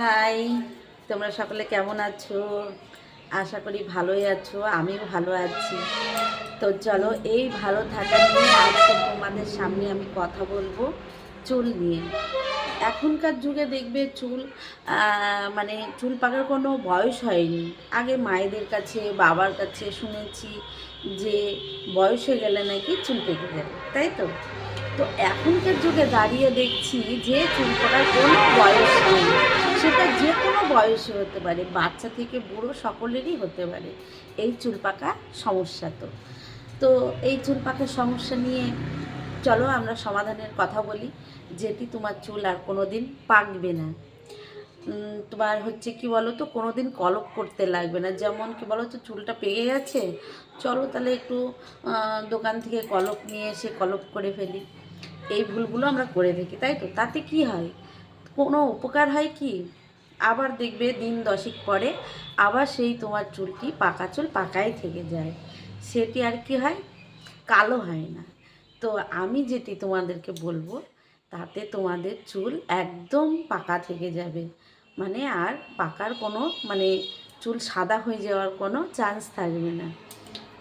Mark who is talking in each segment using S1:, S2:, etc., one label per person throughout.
S1: High, তোমরা সকলে কেমন আছো? আশা করি ভালোই আছো, আমিও ভালো আছি। তো চলো, এই ভালো থাকা নিয়ে তোমাদের সামনে আমি কথা বলব চুল নিয়ে। এখনকার যুগে দেখবে চুল মানে চুল পাকার কোনো বয়স হয়নি। আগে মায়েদের কাছে, বাবার কাছে শুনেছি যে বয়স হয়ে গেলে নাকি চুল পেকে যাবে তাই তো? তো এখনকার যুগে দাঁড়িয়ে দেখছি যে চুল পাকার কোনো বয়স বয়সে হতে পারে, বাচ্চা থেকে বুড়ো সকলেরই হতে পারে। এই চুল পাকা সমস্যা তো। তো এই চুল পাকার সমস্যা নিয়ে চলো আমরা সমাধানের কথা বলি, যেটি তোমার চুল আর কোনো দিন পাকবে না। তোমার হচ্ছে কি বলো তো কোনো দিন কলপ করতে লাগবে না। যেমন কি বলো তো চুলটা পেয়ে গেছে, চলো তাহলে একটু দোকান থেকে কলপ নিয়ে এসে কলপ করে ফেলি। এই ভুলগুলো আমরা করে থাকি, তাই তো? তাতে কি হয়? কোনো উপকার হয় কি? আবার দেখবে দিন দশেক পরে আবার সেই তোমার চুলটি পাকা চুল পাকাই থেকে যায়। সেটি আর কি হয়? কালো হয় না। তো আমি যেটি তোমাদেরকে বলব, তাতে তোমাদের চুল একদম পাকা থেকে যাবে। মানে আর পাকার কোনো মানে চুল সাদা হয়ে যাওয়ার কোনো চান্স থাকবে না।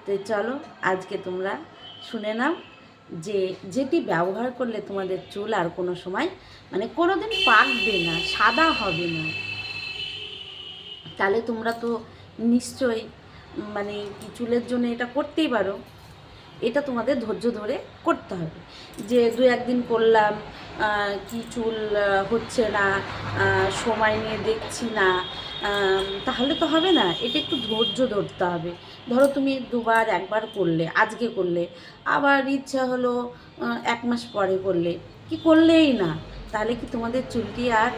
S1: তো চলো আজকে তোমরা শুনে নাও। যে, যেটি ব্যবহার করলে তোমাদের চুল আর কোনো সময় মানে কোনো দিন পাকবে না, সাদা হবে না। তাহলে তোমরা তো নিশ্চয়ই মানে চুলের জন্য এটা করতেই পারো। এটা তোমাদের ধৈর্য ধরে করতে হবে। যে দু একদিন করলাম কি চুল হচ্ছে না সময় নিয়ে দেখছি না তাহলে তো হবে না, এটা একটু ধৈর্য ধরতে হবে। ধরো তুমি দুবার, একবার করলে, আজকে করলে, আবার ইচ্ছা হলো এক মাস পরে করলে, কি করলেই না? তাহলে কি তোমাদের চুলটি আর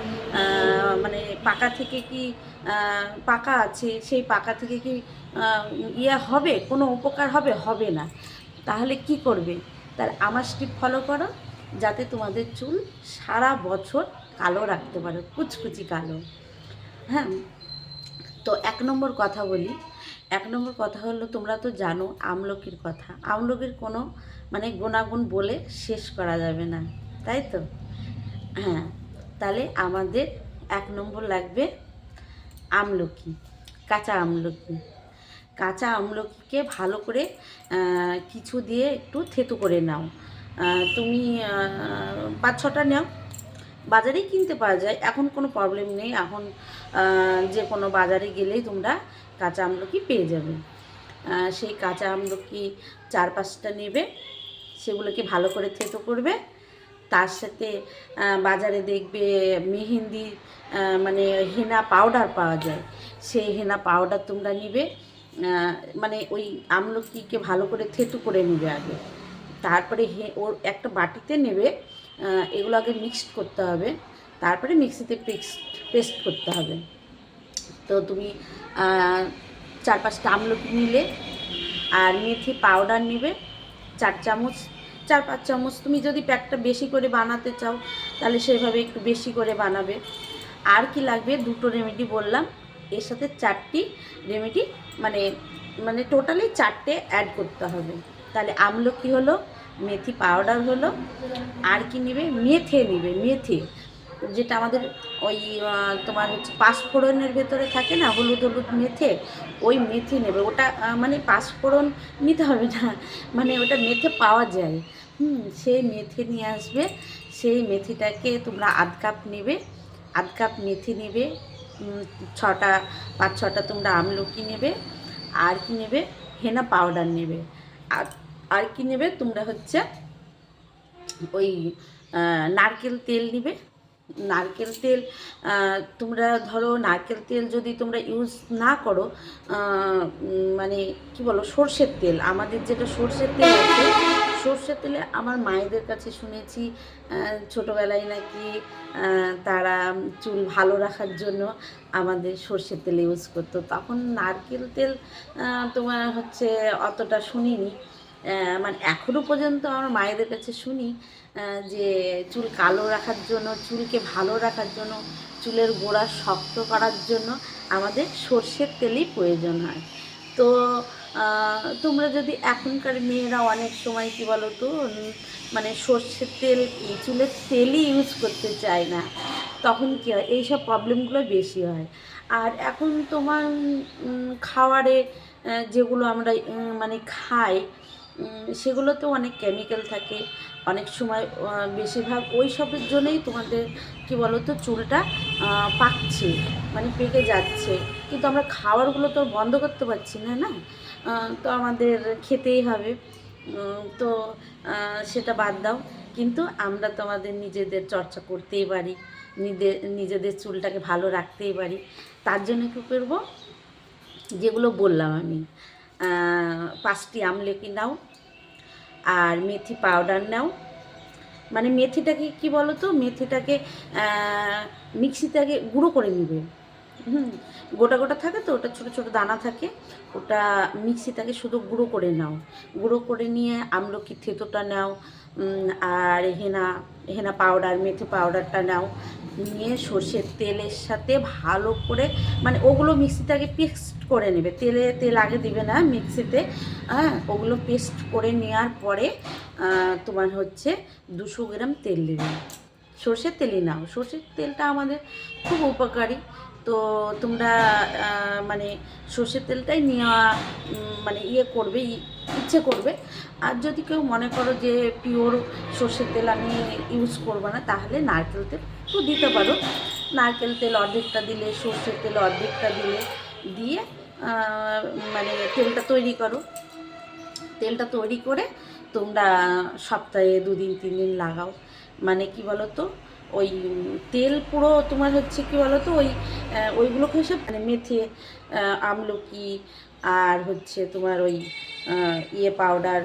S1: মানে পাকা থেকে কি পাকা আছে, সেই পাকা থেকে কি ইয়ে হবে? কোনো উপকার হবে? হবে না। তাহলে কি করবে? তার আমার স্টিপ ফলো করো। যাতে তোমাদের চুল সারা বছর কালো রাখতে পারো, কুচকুচি কালো। হ্যাঁ তো এক নম্বর কথা বলি। এক নম্বর কথা হলো, তোমরা তো জানো আমলকির কথা। আমলকির কোনো মানে গুণাগুণ বলে শেষ করা যাবে না, তাই তো? হ্যাঁ তাহলে আমাদের এক নম্বর লাগবে আমলকি, কাঁচা আমলকি। কাঁচা আমলকিকে ভালো করে কিছু দিয়ে একটু থেতু করে নাও। তুমি পাঁচ ছটা নাও। বাজারেই কিনতে পাওয়া যায়। এখন কোনো প্রবলেম নেই। এখন যে কোনো বাজারে গেলেই তোমরা কাঁচা আমলকি পেয়ে যাবে। সেই কাঁচা আমলকি চার পাঁচটা নেবে, সেগুলোকে ভালো করে থেতো করবে। তার সাথে বাজারে দেখবে মেহেন্দি মানে হেনা পাউডার পাওয়া যায়। সেই হেনা পাউডার তোমরা নিবে। মানে ওই আমলকিকে ভালো করে থেতু করে নেবে আগে। তারপরে হে, ওর একটা বাটিতে নেবে এগুলো আগে মিক্সড করতে হবে, তারপরে মিক্সিতে পেস্ট পেস্ট করতে হবে। তো তুমি চার পাঁচটা আমলকি নিলে, আর মেথি পাউডার নেবে, চার চামচ চার পাঁচ চামচ। তুমি যদি প্যাকটা বেশি করে বানাতে চাও, তাহলে সেভাবে একটু বেশি করে বানাবে। আর কি লাগবে? দুটো রেমেডি বললাম। এর সাথে চারটি রেমেডি মানে মানে টোটালি চারটে অ্যাড করতে হবে। তাহলে আমলকি হলো, মেথি পাউডার হলো, আর কি নেবে? মেথে নেবে, মেথে। যেটা আমাদের ওই তোমার হচ্ছে পাঁচফোড়নের ভেতরে থাকে না, হলুদ হলুদ মেথে, ওই মেথি নেবে। ওটা মানে পাঁচফোড়ন নিতে হবে না মানে ওটা মেথে পাওয়া যায়। হুম, সেই মেথি নিয়ে আসবে, সেই মেথিটাকে তোমরা আধ কাপ নেবে, আধ কাপ মেথি নেবে ছটা, পাঁচ ছটা তোমরা আমলকি নেবে, আর কি নেবে? হেনা পাউডার নেবে। আর আর কি নেবে? তোমরা হচ্ছে ওই নারকেল তেল নিবে। নারকেল তেল তোমরা ধরো নারকেল তেল যদি তোমরা ইউজ না করো মানে কি বলো, সর্ষের তেল। আমাদের যেটা সর্ষের তেল আছে, সর্ষের তেলে আমার মায়েদের কাছে শুনেছি ছোটোবেলায় নাকি তারা চুল ভালো রাখার জন্য আমাদের সর্ষের তেল ইউজ করতো। তখন নারকেল তেল তোমার হচ্ছে অতটা শুনিনি। মানে এখনও পর্যন্ত আমার মায়েদের কাছে শুনি যে চুল কালো রাখার জন্য, চুলকে ভালো রাখার জন্য, চুলের গোড়া শক্ত করার জন্য আমাদের সর্ষের তেলই প্রয়োজন হয়। তো তোমরা যদি এখনকার মেয়েরা অনেক সময় কি বলো তো মানে সর্ষের তেল চুলের তেলই ইউজ করতে চায় না, তখন কী হয়, এইসব প্রবলেমগুলো বেশি হয়। আর এখন তোমার খাওয়ারে যেগুলো আমরা মানে খাই সেগুলোতেও অনেক কেমিক্যাল থাকে। অনেক সময় বেশিরভাগ ওই সবের জন্যই তোমাদের কি বলো তো চুলটা পাকছে মানে পেকে যাচ্ছে। কিন্তু আমরা খাওয়ারগুলো তো বন্ধ করতে পারছি না না? তো আমাদের খেতেই হবে। তো সেটা বাদ দাও। কিন্তু আমরা তো আমাদের নিজেদের চর্চা করতেই পারি। নিজেদের নিজেদের চুলটাকে ভালো রাখতেই পারি। তার জন্য কী করব? যেগুলো বললাম আমি। পাঁচটি আমলকি নাও আর মেথি পাউডার নাও। মানে মেথিটাকে কি বলো তো মেথিটাকে মিক্সিটাকে গুঁড়ো করে নেবে। হুম, গোটা গোটা থাকে তো? ওটা ছোটো ছোটো দানা থাকে। ওটা মিক্সিটাকে শুধু গুঁড়ো করে নাও। গুঁড়ো করে নিয়ে আমলকি থেতোটা নাও। আর হেনা হেনা পাউডার মেথি পাউডারটা নাও। নিয়ে সর্ষের তেলের সাথে ভালো করে মানে ওগুলো মিক্সিতে আগে পেস্ট করে নেবে। তেলে, তেল আগে দিবে না মিক্সিতে। হ্যাঁ ওগুলো পেস্ট করে নেওয়ার পরে তোমার হচ্ছে দুশো গ্রাম তেল দেবে। সর্ষের তেলই নাও। সর্ষের তেলটা আমাদের খুব উপকারী। তো তোমরা মানে সর্ষের তেলটাই নেওয়া মানে ইয়ে করবে ইচ্ছে করবে। আর যদি কেউ মনে করো যে পিওর সর্ষের তেল আমি ইউজ করব না, তাহলে নারকেল তেল তো দিতে পারো। নারকেল তেল অর্ধেকটা দিলে, সর্ষের তেল অর্ধেকটা দিলে, দিয়ে মানে তেলটা তৈরি করো। তেলটা তৈরি করে তোমরা সপ্তাহে দুদিন তিন দিন লাগাও। মানে কি বলো তো ওই তেল পুরো তোমার হচ্ছে কি বলো তো ওই ওইগুলোকে হিসেব মানে মেথে আমলকি আর হচ্ছে তোমার ওই ইয়ে পাউডার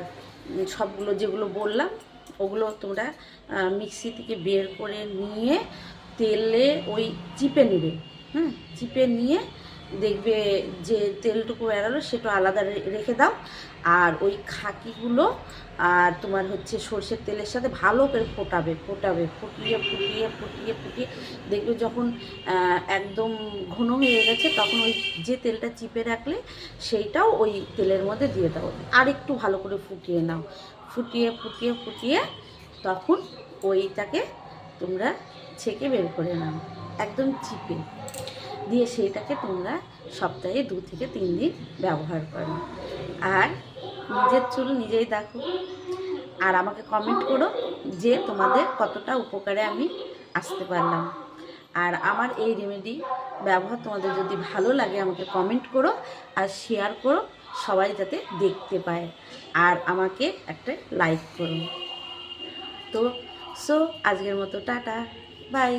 S1: সবগুলো যেগুলো বললাম, ওগুলো তোমরা মিক্সি থেকে বের করে নিয়ে তেলে ওই চিপে নেবে, হুম, চিপে নিয়ে দেখবে যে তেলটুকু বেরালো সেটা আলাদা রেখে দাও। আর ওই খাকিগুলো, আর তোমার হচ্ছে সর্ষের তেলের সাথে ভালো করে ফোটাবে ফোটাবে, ফুটিয়ে ফুটিয়ে ফুটিয়ে ফুটিয়ে। দেখবে যখন একদম ঘন হয়ে গেছে, তখন ওই যে তেলটা চিপে রাখলে, সেইটাও ওই তেলের মধ্যে দিয়ে দাও। আর একটু ভালো করে ফুটিয়ে নাও। ফুটিয়ে ফুটিয়ে ফুটিয়ে তখন ওইটাকে তোমরা ছেঁকে বের করে নাও। একদম চিপে। দিয়ে সেইটাকে তোমরা সপ্তাহে দু থেকে তিন দিন ব্যবহার করো। আর নিজের চুল নিজেই দেখো। আর আমাকে কমেন্ট করো যে তোমাদের কতটা উপকারে আমি আসতে পারলাম। আর আমার এই রেমেডি ব্যবহার তোমাদের যদি ভালো লাগে আমাকে কমেন্ট করো আর শেয়ার করো সবাই যাতে দেখতে পায়। আর আমাকে একটা লাইক করো। তো সো আজকের মতো টাটা। বাই